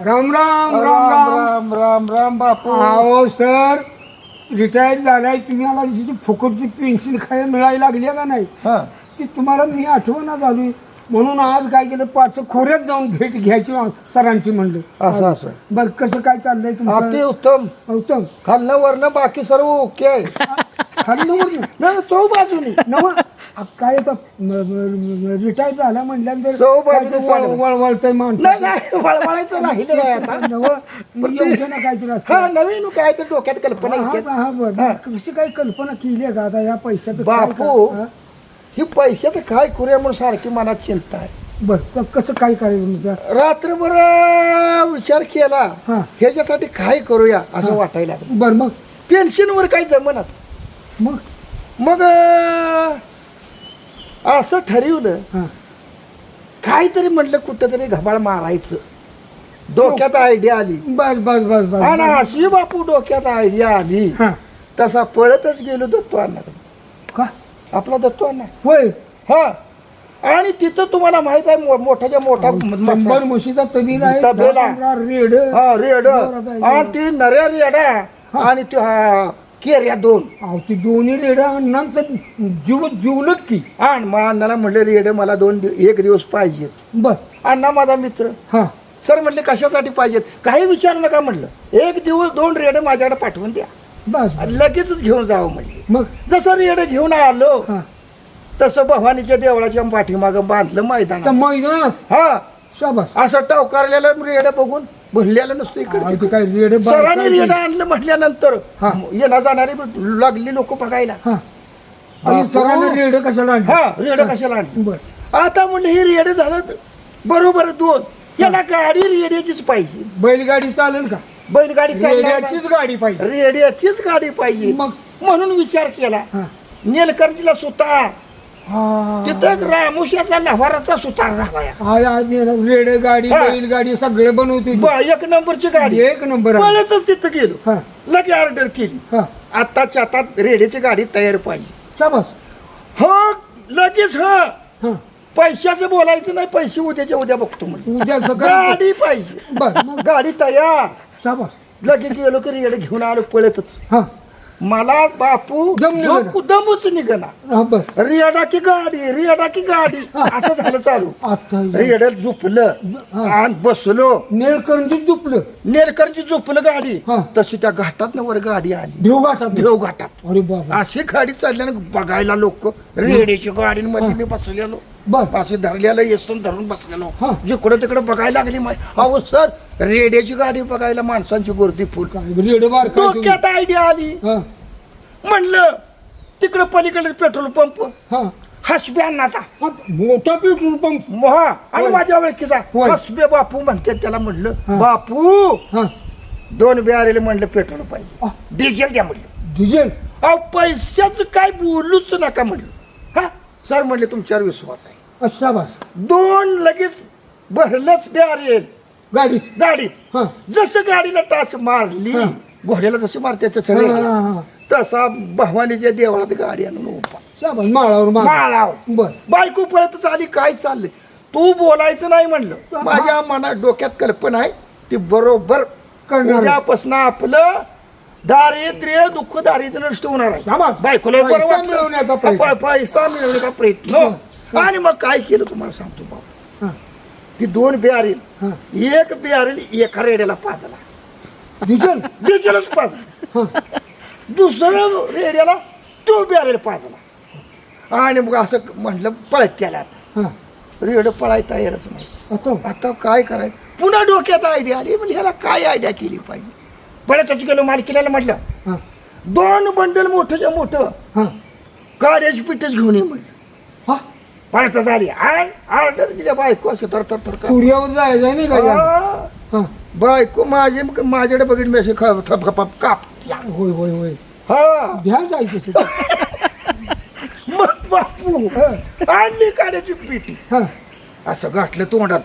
राम राम राम राम राम. राम बापू. हो sir. Retire झालाय तुम्ही आला जी फुकटची पेन्सिल खाय मिळायला लागली का नाही? हा. ती तुम्हाला मी आठवण झाली. म्हणून आज काय केलं पाच खोऱ्यात जाऊन भेट घ्यायची सरांची म्हणलं. असं असं. बरं कसं काय चाललंय तुम्ही उत्तम. उत्तम. खाल्लं वरनं बाकी सर्व ओके आहे. खाल्लं वरण नाही तो बाजूने. नवा काय रिटायर झाला म्हटल्यानंतर काय बाजूने वळ-. वळवळतंय माणसं. नाही नाही वळवळायचं राहिलं आहे आता. नव योजना काहीतरी असतं. हा नवीन काय तर डोक्यात कल्पना हा, येते. हा, हा, बरं. कशी काय कल्पना केली आहे का? आता या पैशाचं काय बापू का- हा? ही पैशाचं काय करूया म्हणून सारखी मनात चिंता आहे. बरं क- कसं काय करायचं म्हणजे रात्रभर विचार केला. हा. ह्याच्यासाठी काय करूया असं वाटायला लागलं. बरं मग? पेन्शनवर काही जमनाच. मग? मग अं, असं ठरवलं. काहीतरी म्हटलं कुठं तरी घबाळ मारायचं. डोक्यात आयडिया आली. बस बस बस बस. आणि अशी बापू डोक्यात आयडिया आली. हा. तसा पळतच गेलो दत्तो अण्णा का? आपला दत्तो अण्णा. होय. हा. आणि तिथं तुम्हाला माहीत आहे मो- मोठाच्या मोठा शंभर मसा- म्हशीचा तबीला आहे तबेला. पंधरा रेड. हा रेड. जोरात आहे. आणि ती नऱ्या रेडा. आणि ती हा, केऱ्या दोन. अहो ती दोन्ही रेड अण्णांचं जीव जीवलत की. आणि मग अण्णाला म्हणलं रेड मला दोन दिव- एक दिवस पाहिजे बर. अण्णा माझा मित्र. हा. सर म्हटले कशासाठी पाहिजेत? काही विचारू नका म्हटलं एक दिवस दोन रेड माझ्याकडे पाठवून द्या. बस आणि लगेचच घेऊन जावं म्हणले. मग? जसं रेड घेऊन आलो हा. तसं भवानीच्या देवळाच्या पाठीमागं बांधलं मैदान मैदानात? हा. शाबास. असं टावकारलेलं रेड बघून भरलेलं नसतं इकडे काय रेड सरांनी रेड आणलं म्हटल्यानंतर हा. येणं जाणारी लागली लोक बघायला. हा. आणि. सरांना रेड कशाला आणली? हा रेड कशाला आणली? बर. आता म्हणलं हे रेड झालं बरोबर दोन. याला गाडी रेड्याचीच पाहिजे. बैलगाडी चालेल का? बैलगाडी चालणार नाही. रेड्याचीच गाडी पाहिजे. रेड्याचीच गाडी पाहिजे. मग? म्हणून विचार केला. हा. नेलकर्जीला हा तिथं रामुशाचा लव्हाराचा सुतार झाला आज रेड गाडी हा. बैलगाडी सगळे बनवते ती. ब- एक नंबरची गाडी. एक नंबर आहे. पळतच तिथं गेलो. हा. लगे ऑर्डर केली. हा. आताच्या आता रेड्याची गाडी तयार पाहिजे शाबास. हो लगेच हा. हा. पैशाचं बोलायचं नाही पैसे उद्याच्या उद्या बघतो म्हणजे उद्या सकाळी गाडी पाहिजे. बर मग. गाडी तयार. शाबास. लगे गेलो की रेड घेऊन आलो पळतच. हा. मला बापू दम. दमच निघना. हा बर. रेडा की गाडी रेडा की गाडी असं झालं चालू. आता रेड झोपलं हा. आणि बसलो. नेलकरंजी दुपलं नेरकरची झोपलं गाडी. हा. तशी त्या घाटात वर गाडी आली. देव घाटात. अरे बाबा. अशी गाडी चालल्यानं बघायला लोक रेड्याची गाडीमध्ये मी बसलेलो. बर असे धरलेलं येसून धरून बसलेलो. हा. जिकडं तिकडं बघायला लागली अहो सर रेड्याची गाडी बघायला माणसांची गर्दी फुल. काय रेड बार काय तुम्ही? डोक्यात आयडिया आली. हा. म्हणलं तिकडं पलीकडे पेट्रोल पंप हा. हसबे अण्णाचा हा, मोठा पेट्रोल पंप मोहा आणि होय. माझ्या ओळखीचा. होय. हसबे बापू म्हणते त्याला हा. म्हणलं बापू हा. दोन बिहारेले म्हणलं पेट्रोल पाहिजे. डिझेल द्या म्हणलं. डिझेल अहो पैशाचं काय बोलूच नका म्हणलं. हा सर म्हणले तुमच्यावर विश्वास आहे. हा, शाबास दोन लगेच भरलंच बिहारेल गाडीत गाडीत हा. जसं गाडीला टाच मारली हा. घोड्याला जशी मारते तसं हा, रेंगाळलं. हा, हा. तसा भवानीच्या देवळात गाडी आणून उभा. शाबास माळावर माळ माळावर. बर बायको पळतच आली काय चाललंय? तू बोलायचं नाही म्हणलं. माझ्या मनात डोक्यात कल्पना आहे ती बरोबर करणार. उद्यापासून आपलं दारिद्र्य दुःख दारिद्र्य नष्ट होणार आहे. शाबास. बायकोला बरं पैसा वाटलं. मिळवण्याचा प्रयत्न. पै- पैसा मिळवण्याचा प्रयत्न. आणि मग काय केलं तुम्हाला सांगतो बाबा? ती दोन बिहारील एक बिहारील एका रेड्याला पाजला. डिझेल डिझेलच पाजला. दुसरं रेड्याला तो बिहारीला पाजला. आणि मग असं म्हटलं पळत त्याला आता. हा. रेड पळाय तयारच नाही आता? काय करायचं? पुन्हा डोक्यात आयडिया आली म्हणजे ह्याला काय आयडिया केली पाहिजे? पळतच गेलो मालकीला म्हटलं दोन बंडल मोठंच्या मोठं हा. गाड्याची पिठच घेऊन ये म्हणलं. पळतच आली आय दिल्या बायको असं तर तर तर का? जायचं नाही का या? आ, हा. बायको माझे माझ्याकडे बघितलं मी असे खप खप खप काप. होय होय होय. हा. घ्या जायचं तिथं. मग बापू आणली काड्याची पिठी हा. असं गाठलं तोंडात.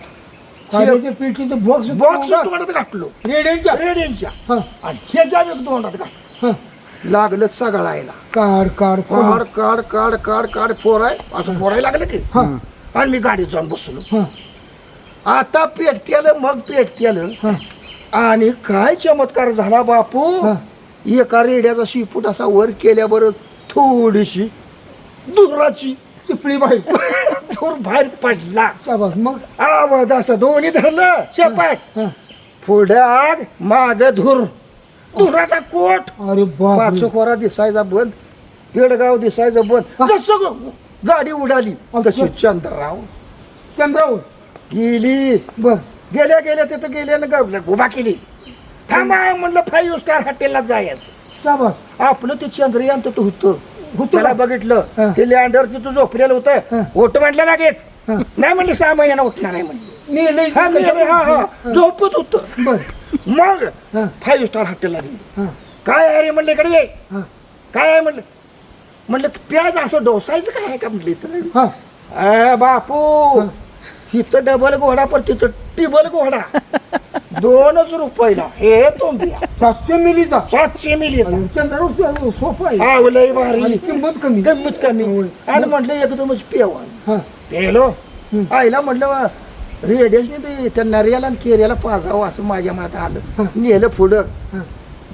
कांद्याच्या पेटीचं बॉक्स बॉक्स तोंडात. गाठलो रेड्यांच्या. रेड्यांच्या. हा. आणि ह्याच्या तोंडात हा. लागलं सगळायला. कार कार काढ. काढ काढ काढ काढ फोराय असं फोरायला लागलं की. हा. आणि मी गाडीत जाऊन बसलो. हा. आता पेटतेलं मग पेटतेलं. हा. आणि काय चमत्कार झाला बापू? हा. एका रेड्याचा शिपूट असा वर केल्याबरोबर थोडीशी दुराची चिपळी बाई धूर बाहेर पडला. मग? आवाज असं दोन्ही धरलं हा. पुढे आग माग धूर. धुराचा कोट. अरे बाप पाचोकोरा दिसायचा बंद पेडगाव दिसायचं बंद. ग- गाडी उडाली. चंद्रराव. चंद्रावर गेली. बर. गेल्या गेल्या तिथं गेल्या ना गावला उभा केली. थांबा म्हणलं फाईव्ह स्टार हॉटेलला जायचं. शाबास. आपलं ते चंद्रयान तर होतं. होतं त्याला का? बघितलं. ते लँडर तिथं झोपलेलं हा. होतं ओट म्हटलं लागेल हा. नाही म्हणले सहा महिन्यानं उठणार नाही म्हणले. नेलंय हा मी- हा हा. झोपत होत. बर. मग हा. फाईव्ह स्टार हॉटेलला गेली. हा. काय आहे रे म्हणलं इकडे ये. हा. काय आहे म्हणलं? म्हणलं प्याज असं डोसायचं काय आहे का म्हटलं इथं? हा. अ, बापू. इथं डबल घोडा पण तिथं टिबल घोडा. दोनच रुपयाला. हे तोंबिया. सातशे मिलीचा. सातशे मिली चंद्रावर सोपं आहे. आवलंय आणि भारी. किंमत कमी. गंमत कमी. होय. आणि म्हटलं एकदमच पेवा हा. पेलो. आईला म्हटलं रेडियसने बी त्या नर्याला आणि केऱ्याला पाजावं असं माझ्या मनात आलं. नेलं पुढं.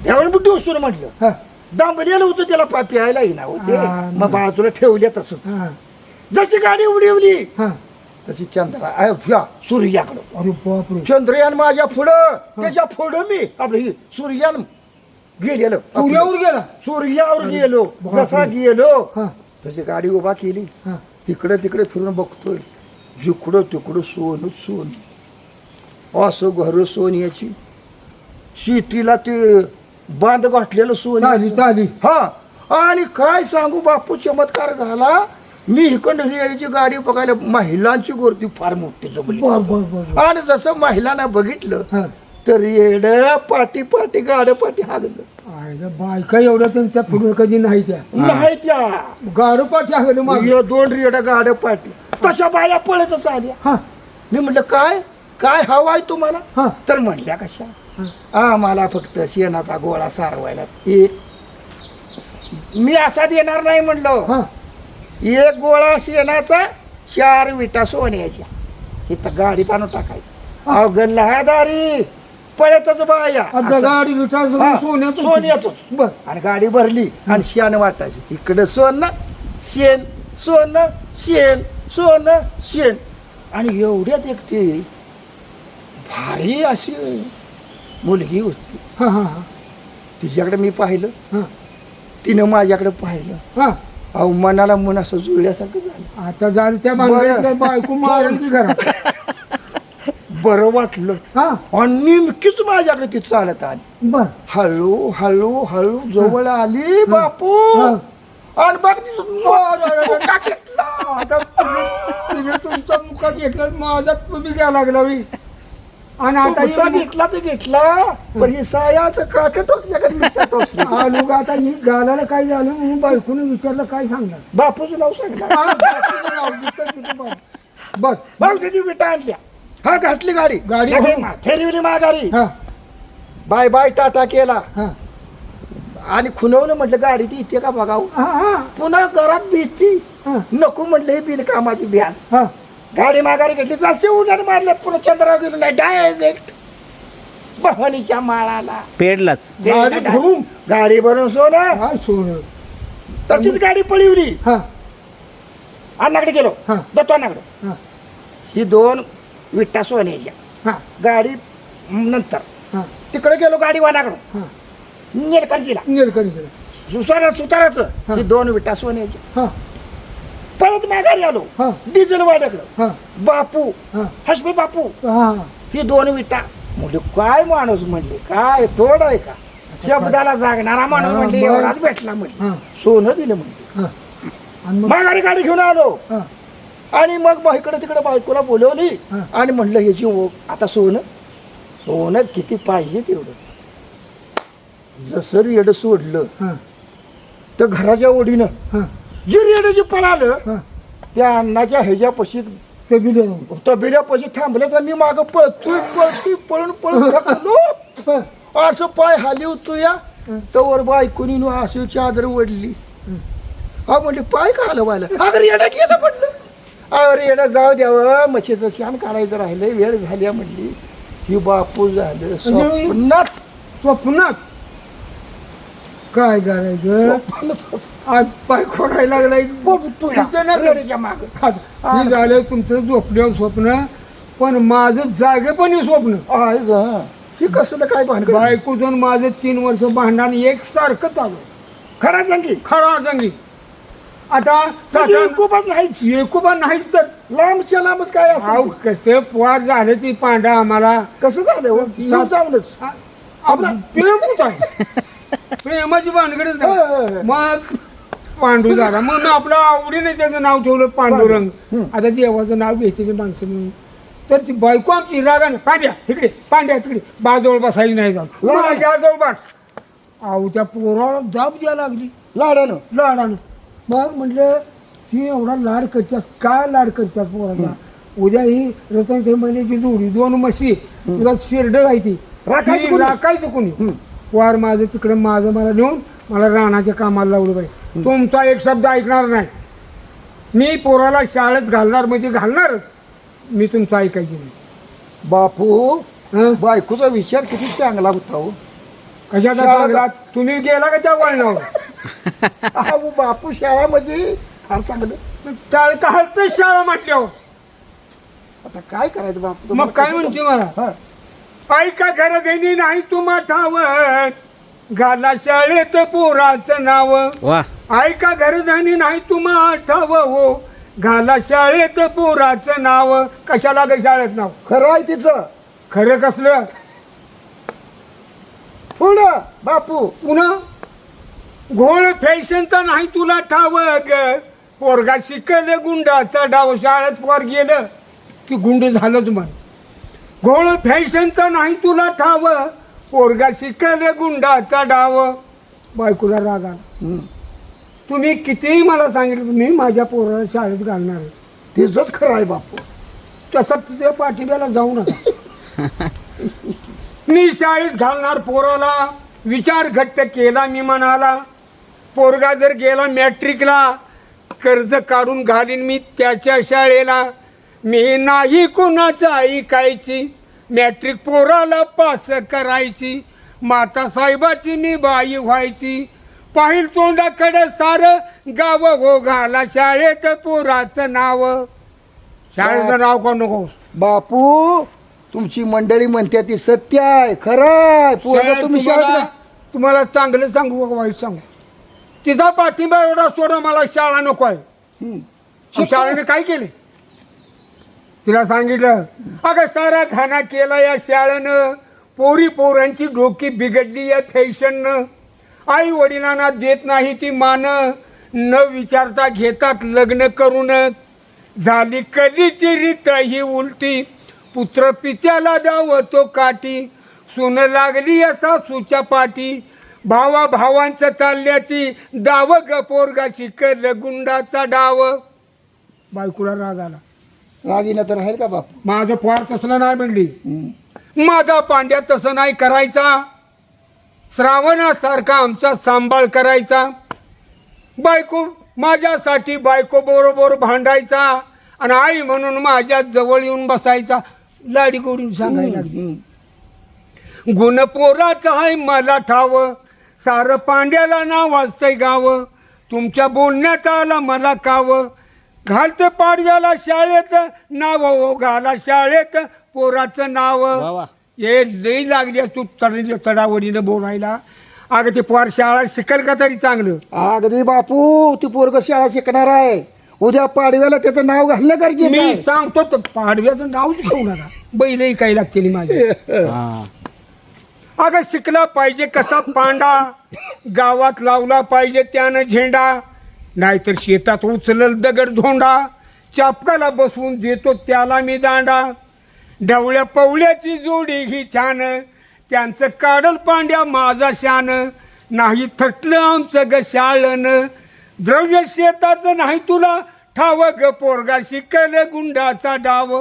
त्यावेळी मी डोसून म्हटलं. दांबलेलं होतं त्याला पा प्यायला येईना होते मग बाजूला ठेवले तसं. जशी गाडी उडवली तशी चंद्रा सूर्याकडं. चंद्रयान माझ्या पुढं. त्याच्या पुढं मी आपलं सूर्यान गेलेलं. सूर्यावर गेला? सूर्यावर गेलो. जसा गेलो तशी गाडी उभा केली. इकडे तिकडे फिरून बघतोय. जिकडं तिकडं सोन सोन. असं घर सोन्याची. शिटीला ते बांध गाठलेलं सोन. चाली चाली. हा. आणि काय सांगू बापू चमत्कार झाला. मी इकडं रेडीची गाडी बघायला महिलांची गर्दी फार मोठी जमली. बर बर बर बर. आणि जसं महिलांना बघितलं तर येड पाटी पाटी गाड पाटी हागलं. आयला बायका एवढ्या त्यांच्या पुढे कधी नाही त्या नाही त्या गारो पाठी आहे मग दोन रेड गाड पाटी. तशा बाया पळतच आल्या? हा. मी म्हटलं काय? काय हवा आहे तुम्हाला? हा. तर म्हणल्या कशा. आम्हाला फक्त शेणाचा गोळा सारवायला एक. मी असा देणार नाही म्हणलं. हा. एक गोळा शेणाचा चार विटा सोन्याच्या. इथं गाडीत आणून टाकायचं. अहो गल्लादारी पळतच बाया. गाडी सोन्याचं सोन्याचंच. बर. आणि गाडी भरली आणि शेण वाटायची. इकडं सोनं शेण सोनं शेण. सोनं शेण आणि एवढ्यात एक ते भारी अशी मुलगी होती. हा हा हा. तिच्याकडे मी पाहिलं. हा. तिनं माझ्याकडे पाहिलं. हा. अहो मनाला मन असं जुळल्यासारखं झालं. आता झालं त्या भानगडीत बायको मारेल की घरात. बरं वाटलं. हा. आणि नेमकीच माझ्याकडे ती चालत आली. बर. हळू हळू हळू जवळ आली बापू. हा. आणि बघ तिने तुमचा मुका घेतला माझा तुम्ही घ्या लागला मी. आणि आता तुमचा ही घेतला तर घेतला. पण ही सायाचं काट टोचल्या का आलू आता ही गालाला काय झालं म्हणून बायकोने विचारलं काय सांगणार? बापूचं नाव तिथं बघ. बघ. तिची विटा आणल्या. हा घातली गाडी. गाडी हे. फेरविली मा गाडी हा. बाय बाय टाटा केला. हा. आणि खुनवलं म्हटलं गाडी ती इथे का बघावं? हा हा. पुन्हा घरात भीती हा. नको म्हटलं हे बिल कामाची बिहान हा. गाडी माघारी घेतली जसे उड्डाण मारले पुन्हा चंद्राव गेलो नाही डायरेक्ट भवानीच्या माळाला. पेडलाच. गाडी भरून गाडी भरून सोनं हा सोनं तशीच गाडी पळवली. हा. अण्णाकडे गेलो. हा. दत्तो अण्णाकडे हा. ही दोन विट्टा सोन्याच्या. हा. गाडी नंतर. तिकडे गेलो गाडी वानाकडं हा निरकांचीला निरकरीचं सुसारा सुताराचं हा. ही दोन विटा सोन्याच्या हा. परत माघारी आलो. हा. डिझेल हा. बापू हा. हसबे बापू. हा ही. दोन विटा. म्हणजे काय माणूस म्हणले काय तोड आहे का? शब्दाला जागणारा माणूस हा, म्हणले बरं. एवढाच भेटला म्हणले हा. सोनं दिलं म्हणले हा. आणि मग? माघारी गाडी घेऊन आलो. हा. आणि मग इकडे तिकडे बायकोला बोलवली. हा. आणि म्हणलं ह्याची ओघ आता सोनं सोनं किती पाहिजे तेवढं. जसं रेड सोडलं तर घराच्या ओढीनं जे रेड जे पळालं त्या अन्नाच्या ह्याच्या पशी ते बिल तबेल्यापाशी थांबलं तर मी मागं पळतोय पळतोय पळून पळून थकलो. असं पाय हाली होतो या. तवर बायकोनी नु अशी चादर ओढली. हा. म्हणजे पाय का हलवायला? अगं रेडा गेला म्हटलं अरे येणं जाऊ द्यावं म्हशीचं शान काढायचं राहिलं वेळ झाल्या म्हणली. ही बापू झालं स्वप्नात. स्वप्नात? काय करायचं? आज पाय खोडायला लागलाय. तुमचं ना रेड्याच्या मागं. हे झालं तुमचं झोपल्यावर स्वप्न पण माझं जागेपणी स्वप्न. आय ग. ही कसलं काय भानगड? बायकोचं माझं तीन वर्ष भांडण एक सारखं चालू खरा सांगी. खरा सांगी. आता साधारण खूपच नाहीच. एकुबा नाहीच तर. लांबच्या लांबच काय अहो असं कसं पोहार झालं ती पांढरा आम्हाला. कसं झालं? जाऊनच. आपला प्रेम कुठं आहे. प्रेमाची भानगडच नाही. मग पांडू झाला. मग आपल्या आवडीने त्याचं नाव ठेवलं पांडुरंग. आता देवाचं नाव घेतली माणसं म्हणून. तर ती बायको आमची रागाने पांड्या तिकडे पांड्या तिकडे. बाजवळ बसायची नाही जाऊन. माझ्याजवळ बस. त्या पोराला जाब द्यायला लागली. लाडानं. लाडानं. मग म्हटलं ही एवढा लाड करतेस काय लाड करतेस पोराचा उद्या ही रतन महिन्याची जोडी दोन म्हशी तुला शिरड राहायची राखायचं ती कोणी? वार माझं तिकडं माझं मला नेऊन मला रानाच्या कामाला लावलं पाहिजे तुमचा एक शब्द ऐकणार नाही. मी पोराला शाळेत घालणार म्हणजे घालणारच. मी तुमचं ऐकायचं नाही. बापू हं? बायकोचा विचार किती चांगला होता हो. कशाचा शाळेत- तुम्ही गेला का त्या वळणावर? बापू शाळा म्हणजे फार चांगलं. चाळ का शाळा म्हटल्यावर आता काय करायचं बापू? मग काय म्हणते मला? हा. ऐका घर देणी नाही तुम्हा ठावत घाला शाळेत पोराचं नाव. वा. ऐका घरधनी नाही तुम्हा ठाव हो घाला शाळेत पोराचं नाव. कशाला ग शाळेत नाव? खरं आहे तिचं. खरं कसलं? पुढं बापू. पुन्हा? घोळ फॅशनचा नाही तुला ठाव ग. पोरगा शिकले गुंडाचा डाव. शाळेत पोर गेलं की गुंड झालं तुम्हाला घोळ फॅशनचा नाही तुला ठाव. पोरगा शिकले गुंडाचा डाव. बायकोला राग आला. तुम्ही कितीही मला सांगितलं मी माझ्या पोराला शाळेत घालणार आहे. तिचंच खरं आहे बापू. तसं तिच्या पाठिंब्याला जाऊ नका. मी शाळेत घालणार पोराला. विचार घट्ट केला मी म्हणाला पोरगा जर गेला मॅट्रिकला कर्ज काढून घालीन मी त्याच्या शाळेला. मी नाही कुणाचं ऐकायची. मॅट्रिक पोराला पास करायची. माता साहेबाची मी बाई व्हायची. पाहिल तोंडाकडे सार गाव हो घाला शाळेत पोराचं नाव. शाळेचं नाव का नको? बापू तुमची मंडळी म्हणते ती सत्य आहे खरं आहे पोरगं साहेब, तुम्ही शाळेत तुम्हाला चांगलं सांगू का वाईट सांगू? तिचा पाठिंबा एवढा सोडा मला शाळा नको आहे हं. शाळेने काय केले? तिला सांगितलं अगं सारा घाणा केला या शाळेनं. पोरी पोरांची डोकी बिघडली या फॅशननं. आई वडिलांना देत नाही ती मान. न विचारता घेतात लग्न करूनच झाली कधीची रीत ही उलटी. पुत्र पित्याला दावतो काठी. सुन लागली असा सुच्या पाठी. भावा भावांचं चालल्या ती. दाव ग पोरगा शिकल गुंडाचा डाव. बायकुला राग आला. रागीना तर राहील का बापू? माझं पोर तसलं नाही म्हणली. माझा पांड्या तसं नाही करायचा. श्रावणासारखा आमचा सांभाळ करायचा. बायको माझ्यासाठी बायको बरोबर भांडायचा आणि आई म्हणून माझ्या जवळ येऊन बसायचा. लाडी गोडीन सांगायला लागली. हं. गुण पोराचं आहे मला ठाव. सारं पांड्याला नाव वाजतंय गाव. तुमच्या बोलण्यात आला मला काव. घालते पाडव्याला शाळेत नाव हो घाला शाळेत पोराचं नाव. वा हे लई लागली तू चढ चढावडीनं बोलायला. अगं ते पोर शाळा शिकेल का तरी चांगलं? अगदी बापू ती पोरग शाळा शिकणार आहे. उद्या पाडव्याला त्याचं नाव घालणं गरजेचं मी आहे. सांगतो तर पाडव्याचं नावच घेऊ नका. बैलही काही लागते माझी. हा. अगं शिकला पाहिजे कसा पांडा. गावात लावला पाहिजे त्यानं झेंडा. नाहीतर शेतात उचलल दगड धोंडा चापकाला बसवून देतो त्याला मी दांडा. ढवळ्या पवळ्याची जोडी ही छान त्यांचं काढल पांड्या माझा शान. नाही थटलं आमचं ग शाळन द्रव्य शेताचं नाही तुला ठाव ग पोरगा शिकल गुंडाचा डाव.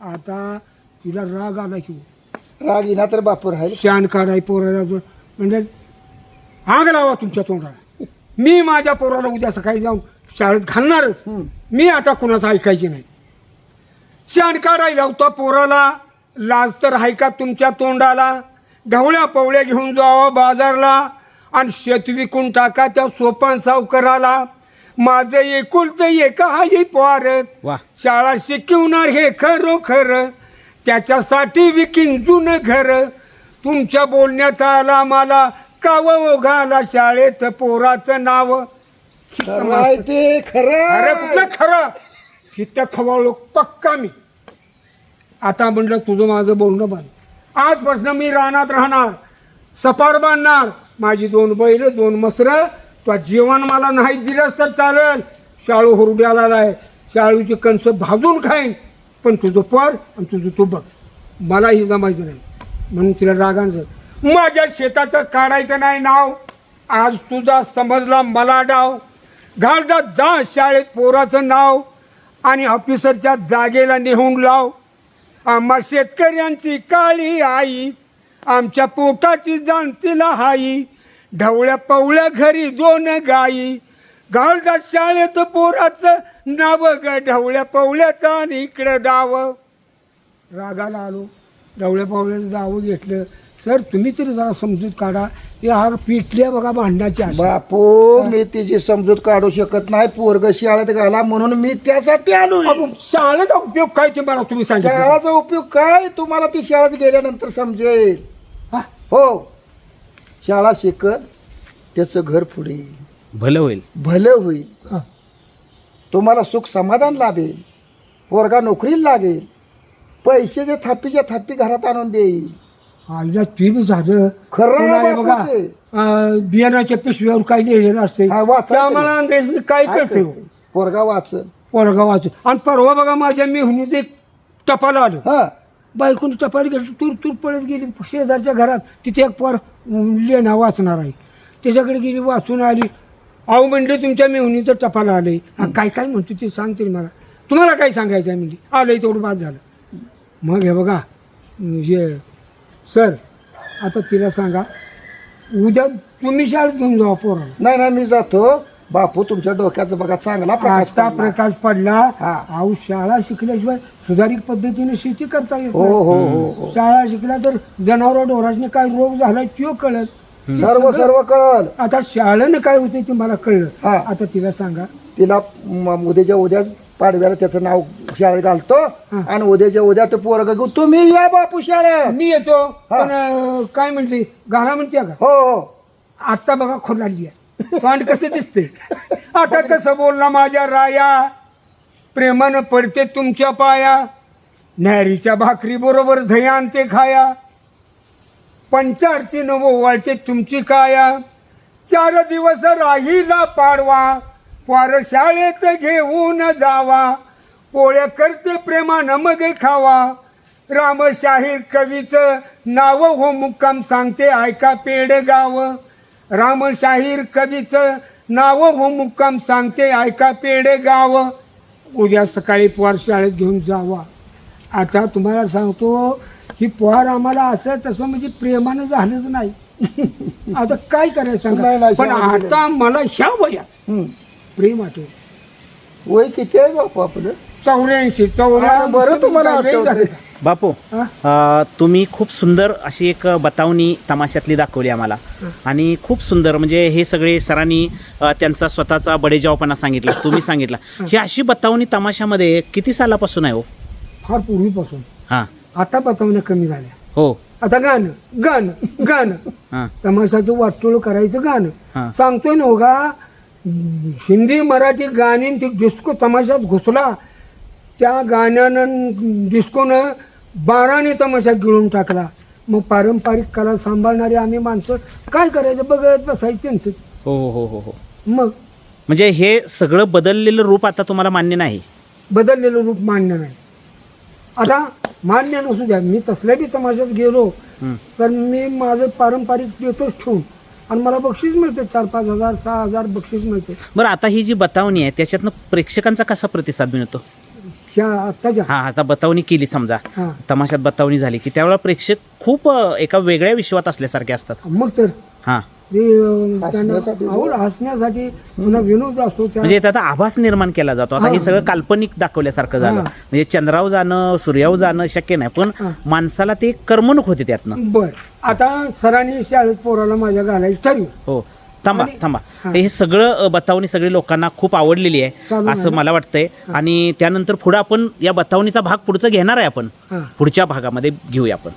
आता तिला राग आला की रागीना तर बापू राहील शान काढाय पोराला म्हणजे आग लावा तुमच्या तोंडाला. मी माझ्या पोराला उद्या सकाळी जाऊन शाळेत घालणारच. मी आता कुणाचं ऐकायची नाही. शाण काढायला होता पोराला. लाज तर आहे का तुमच्या तोंडाला? ढवळ्या पवळ्या घेऊन जावा बाजारला आणि शेत विकून टाका त्या सोपान सावकाराला. माझं एकुलतं एक आहे पोरत. वा. शाळा शिकवणार हे खरोखर. त्याच्यासाठी विकीन जुनं घर. तुमच्या बोलण्यात आला मला काव ओघाला शाळेत पोराचं नाव. खरं आहे ते खरं अरे कुठलं खरं? हिथं खवळलो पक्का मी. आता म्हणलं तुझं माझं बोलणं बंद. आजपासून मी रानात राहणार सपार बांधणार. माझी दोन बैल दोन मसरं. तो जेवण मला नाही दिलंच तर चालेल. शाळू हुरड्याला आहे शाळूची कणसं भाजून खाईन. पण तुझं पर आणि तुझं तू बघ. मलाही जमायचं नाही. म्हणून तिला रागांचं माझ्या शेताचं काढायचं नाही नाव. आज तुझा समजला मला डाव. घालदा जा शाळेत पोराचं नाव. आणि ऑफिसरच्या जागेला नेहून लाव. आम्हा शेतकऱ्यांची काळी आई आमच्या पोटाची जाणतीला हाई. ढवळ्या पवळ्या घरी दोन गाई. घालदा शाळेत पोराचं नाव ग ढवळ्या पवळ्याचं आणि इकडं दाव. रागाला आलो. ढवळ्या पावल्याचं दाव घेतलं. सर तुम्ही तरी जरा समजूत काढा. हे हार पिटल्या बघा भांडणाची आशा. बापू मी तिची समजूत काढू शकत नाही. पोरग शाळेत घाला म्हणून मी त्यासाठी आलो अहो, शाळेचा उपयोग काय ते मला तुम्ही सांगितलं? शाळाचा उपयोग काय? तुम्हाला ती शाळेत गेल्यानंतर समजेल. हा? हो. शाळा शिकत त्याचं घर पुढे. येईल. भलं होईल. भलं होईल. हा. तुम्हाला सुख समाधान लाभेल. पोरगा नोकरीला लागेल. पैशाच्या थापीच्या थापी घरात आणून देईल. आईला ते बी झालं. खरं पुन्हा हे बापू बघा. अं, बियाणाच्या पिशवीवर काही लिहिलेलं असते हा, वाचा आम्हाला अंग्रेजी काय काय करते करते? पोरगा वाचन. पोरगा वाचून. आणि परवा बघा माझ्या मेहुनीत एक टपाल आलं. हा. बायकून टपाल गेली तूर तूर पळत गेली. शेजारच्या घरात तिथे एक पोर लेणा वाचणार आहे. त्याच्याकडे गेली वाचून आली. अहो म्हणले तुमच्या मेहुनीचं टपाल आलंय. हा, काय काय म्हणतो ते सांगतील मला. तुम्हाला काय सांगायचं आहे म्हणजे आलंय तेवढं बाद झालं. मग हे बघा हे सर आता तिला सांगा उद्या तुम्ही शाळेत घेऊन जावा पोराला नाही नाही मी जातो. बापू तुमच्या डोक्यात बघा चांगला प्रकाश आता पडला. प्रकाश पडला. हा. अहो शाळा शिकल्याशिवाय सुधारित पद्धतीने शेती करता येत हो नाही. हो हो हो. शाळा शिकल्या तर जनावर ढोराने काय रोग झालाय तो कळत सर्व सर्व कळल. आता शाळेनं काय होते ते मला कळलं. हा. आता तिला सांगा. तिला म- उद्याच्या उद्या पाडव्याला त्याचं नाव शाळेत घालतो. आणि उद्याच्या उद्या तो पोरगा घेऊ तुम्ही या बापू शाळेत. मी येतो. पण अं, काय म्हणते गाणं म्हणते का? हो हो. आता बघा खोलाली आहे. तोंड कसं दिसते आता कसं बोलला माझ्या राया? प्रेमानं पडते तुमच्या पाया. न्यारीच्या भाकरी बरोबर धयान ते खाया. पंचारती नवो वाळते तुमची काया. चार दिवस राहीला पाडवा. पार शाळेत घेऊन जावा. पोळ्या करते प्रेमानं मग खावा. रामशाहीर कवीचं नाव हो मुक्काम सांगते ऐका पेडगाव. रामशाहीर कवीचं नाव हो मुक्काम सांगते ऐका पेडगाव. उद्या सकाळी पोहार शाळेत घेऊन जावा. आता तुम्हाला सांगतो की पोहार आम्हाला असं तसं म्हणजे प्रेमानं झालंच नाही. आता काय करायचं पण. आता मला ह्या वयात. प्रेम आठवत वय किती आहे बापू आपलं? चौऱ्याऐंशी हा, बरं तुम्हाला. बापू हा? अ, तुम्ही खूप सुंदर अशी एक बतावणी तमाशातली दाखवली आम्हाला. आणि खूप सुंदर म्हणजे हे सगळे सरांनी अ, त्यांचा स्वतःचा बडेजावपणा सांगितला तुम्ही सांगितला. ही. अशी बतावणी तमाशामध्ये किती सालापासून आहे हो? फार पूर्वीपासून. हां. आता बतवण्या कमी झाल्या. हो. आता गाणं गाणं गाणं. हां. तमाशाचं वाटोळ करायचं हा. गाणं सांगतोय ना हो का हिंदी मराठी गाणी ती डिस्को तमाशात घुसला त्या गाण्यानं डिस्कोनं बाराने तमाशा गिळून टाकला. मग पारंपरिक कला सांभाळणारे आम्ही माणसं काय करायचं? बघत बसायचं हो हो हो हो हो. मग? म्हणजे हे सगळं बदललेलं रूप आता तुम्हाला मान्य नाही? बदललेलं रूप मान्य नाही. आता मान्य नसू द्या मी तसल्या बी तमाशात गेलो. तर मी माझं पारंपरिक देतोच ठेवून. आणि मला बक्षीस मिळते चार पाच हजार सहा हजार बक्षीस मिळते. बरं आता ही जी बतावणी आहे त्याच्यातनं प्रेक्षकांचा कसा प्रतिसाद मिळतो? ह्या आत्ताच्या? हा आता बतावणी केली समजा. हां. तमाशात बतावणी झाली की त्यावेळेला प्रेक्षक खूप अ, एका वेगळ्या विश्वात असल्यासारखे असतात. मग तर. हां. हसण्यासाठी. विनोद असतो म्हणजे त्याचा आभास निर्माण केला जातो आता हे. सगळं काल्पनिक दाखवल्यासारखं झालं हा. म्हणजे चंद्रावर जाणं सूर्यावर जाणं शक्य नाही पण. माणसाला ते करमणूक होते त्यातनं बर आता सरांनी शाळेत पोराला माझ्या घालायची ठरवी हो थांबा थांबा हा. सगळं बतावणी सगळी लोकांना खूप आवडलेली आहे असं? मला वाटतंय आणि त्यानंतर पुढं आपण या बतावणीचा भाग पुढचा घेणार आहे आपण. पुढच्या भागामध्ये घेऊया आपण